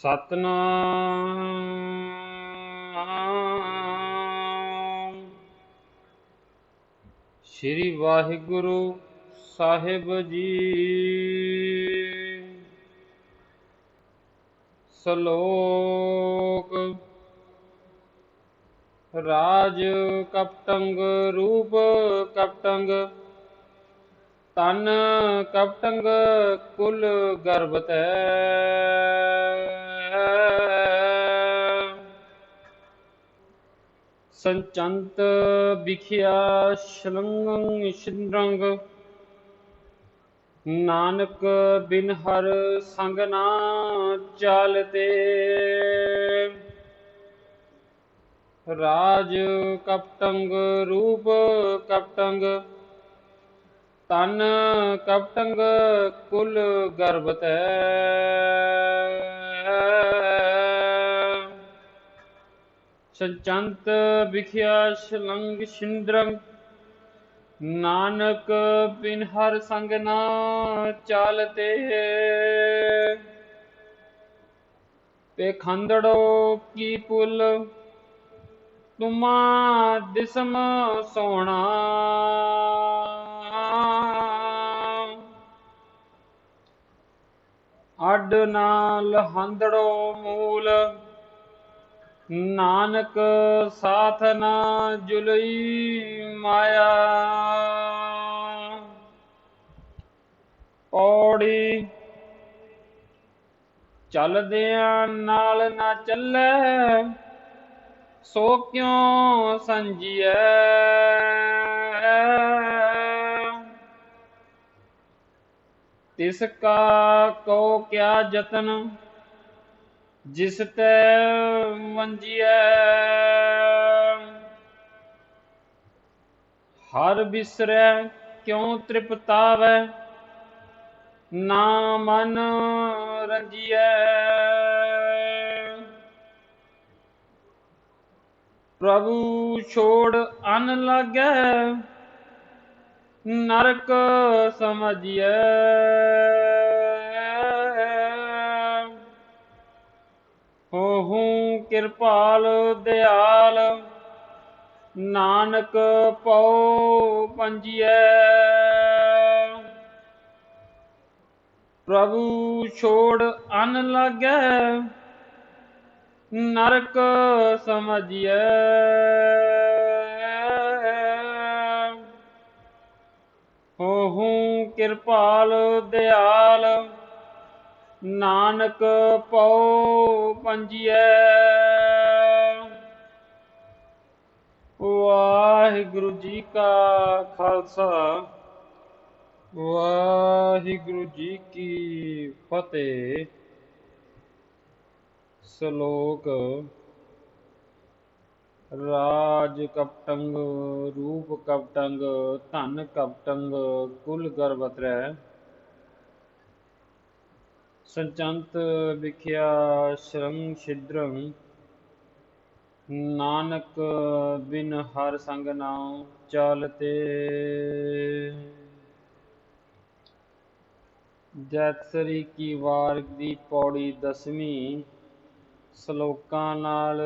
ਸਤਨਾਮ। ਸ੍ਰੀ ਵਾਹਿਗੁਰੂ ਸਾਹਿਬ ਜੀ। ਸ਼ਲੋਕ। ਰਾਜ ਕਪਟੰਗ ਰੂਪ ਕਪਟੰਗ। ਤਨ ਕਪਟੰਗ ਕੁਲ ਗਰਭਤੈ ਸੰਚੰਤ ਵਿਖਿਆ ਸ਼ਲੰਗੰ ਸ਼ਿੰਦਰੰਗ ਨਾਨਕ ਬਿਨ ਹਰ ਸੰਗ ਨਾ ਚਾਲਤੇ। ਰਾਜ ਕਪਟੰਗ ਰੂਪ ਕਪਟੰਗ। ਤਨ ਕਪਟੰਗ ਕੁਲ ਗਰਭਤੈ ਸੰਚੰਤ ਵਿਖਿਆ ਸ਼ਲੰਗ ਸ਼ਿੰਦਰੰ, ਨਾਨਕ ਬਿਨ ਹਰ ਸੰਗ ਨਾ ਚਾਲਤੇ। ਤੇ ਖੰਦੜੋ ਕੀ ਪੁਲ, ਤੁਮਾ ਦਿਸਮ ਸੋਣਾ। ਅੱਡ ਨਾਲ ਹੰਦੜੋ ਮੂਲ ਨਾਨਕ ਸਾਥ ਨਾ ਜੁਲਈ ਮਾਇਆ। ਪੌੜੀ ਚੱਲਦਿਆਂ ਨਾਲ ਨਾ ਚੱਲੇ, ਸੋ ਕਿਉ ਸੰਜੀਐ? ਤਿਸ ਕਾ ਕੋ ਕਿਆ ਜਤਨ ਜਿਸ ਤੈ ਵੰਜੀਐ ਹਰ ਬਿਸਰੈ ਕਿਉ ਤ੍ਰਿਪਤਾਵੈ? ਨਾ ਮਨ ਰੰਜੀਐ। ਪ੍ਰਭੂ ਛੋੜ ਅਨ ਲਾਗੈ, ਨਰਕ ਸਮਝੀਐ। ਹੋਹੂ ਕਿਰਪਾਲ ਦਿਆਲ, ਨਾਨਕ ਪਉ ਪੰਜੀਐ। ਪ੍ਰਭੂ ਛੋੜ ਅਨ ਲਾਗੈ, ਨਰਕ ਸਮਝੀਐ। ਹੋਹੂ ਕਿਰਪਾਲ ਦਿਆਲ ਨਾਨਕ ਪਉ ਪੰਜੀਐ। ਵਾਹਿਗੁਰੂ ਜੀ ਕਾ ਖਾਲਸਾ, ਵਾਹਿਗੁਰੂ ਜੀ ਕੀ ਫਤਿਹ। ਸ਼ਲੋਕ ਰਾਜ ਕਪਟੰਗ, ਰੂਪ ਕਪਟੰਗ, ਧਨ ਕਪਟੰਗ, ਕੁਲ ਗਰਭਤਰੈ ਸੰਚੰਤ ਵਿਖਿਆ ਸ਼ਰਮ ਛਿਦਰੰ ਨਾਨਕ ਬਿਨ ਹਰ ਸੰਗ ਨਾਉ ਚਾਲਤੇ। ਜੈਤਸਰੀ ਕੀ ਵਾਰ ਦੀ ਪੌੜੀ ਦਸਵੀਂ, ਸ਼ਲੋਕਾਂ ਨਾਲ